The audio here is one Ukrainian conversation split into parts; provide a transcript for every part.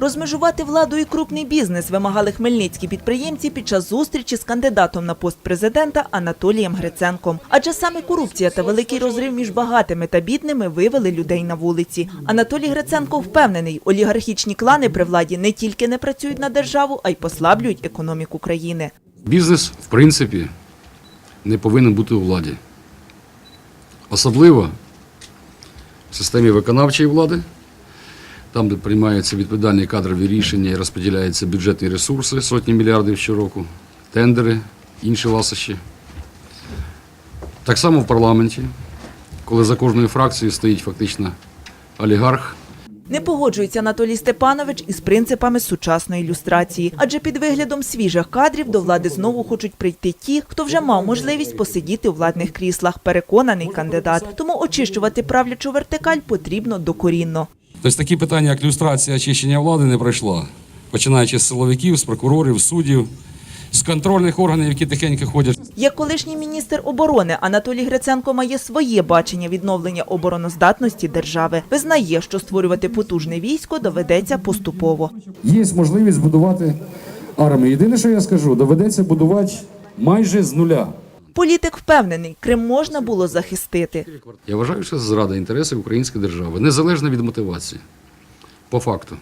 Розмежувати владу і крупний бізнес вимагали хмельницькі підприємці під час зустрічі з кандидатом на пост президента Анатолієм Гриценком. Адже саме корупція та великий розрив між багатими та бідними вивели людей на вулиці. Анатолій Гриценко впевнений, олігархічні клани при владі не тільки не працюють на державу, а й послаблюють економіку країни. Бізнес, в принципі, не повинен бути у владі. Особливо в системі виконавчої влади, там, де приймаються відповідальні кадрові рішення і розподіляються бюджетні ресурси, сотні мільярдів щороку, тендери, інші ласощі. Так само в парламенті, коли за кожною фракцією стоїть фактично олігарх, Не погоджується Анатолій Степанович із принципами сучасної ілюстрації, адже під виглядом свіжих кадрів до влади знову хочуть прийти ті, хто вже мав можливість посидіти у владних кріслах. Переконаний кандидат. Тому очищувати правлячу вертикаль потрібно докорінно. Тобто такі питання, як люстрація очищення влади, не пройшла. Починаючи з силовиків, з прокурорів, суддів, з контрольних органів, які тихенько ходять. Як колишній міністр оборони Анатолій Гриценко має своє бачення відновлення обороноздатності держави. Визнає, що створювати потужне військо доведеться поступово. Є можливість збудувати армію. Єдине, що я скажу, доведеться будувати майже з нуля. Політик впевнений, Крим можна було захистити. Я вважаю, що це зрада інтересів української держави, незалежно від мотивації. По факту.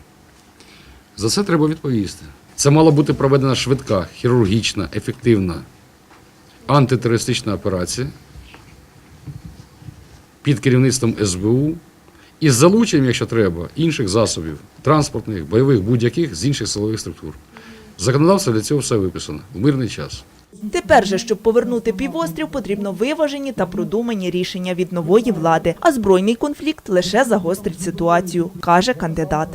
За це треба відповісти. Це мала бути проведена швидка, хірургічна, ефективна антитерористична операція під керівництвом СБУ із залученням, якщо треба, інших засобів, транспортних, бойових, будь-яких з інших силових структур. Законодавство для цього все виписано в мирний час. Тепер же, щоб повернути півострів, потрібно виважені та продумані рішення від нової влади. А збройний конфлікт лише загострить ситуацію, каже кандидат.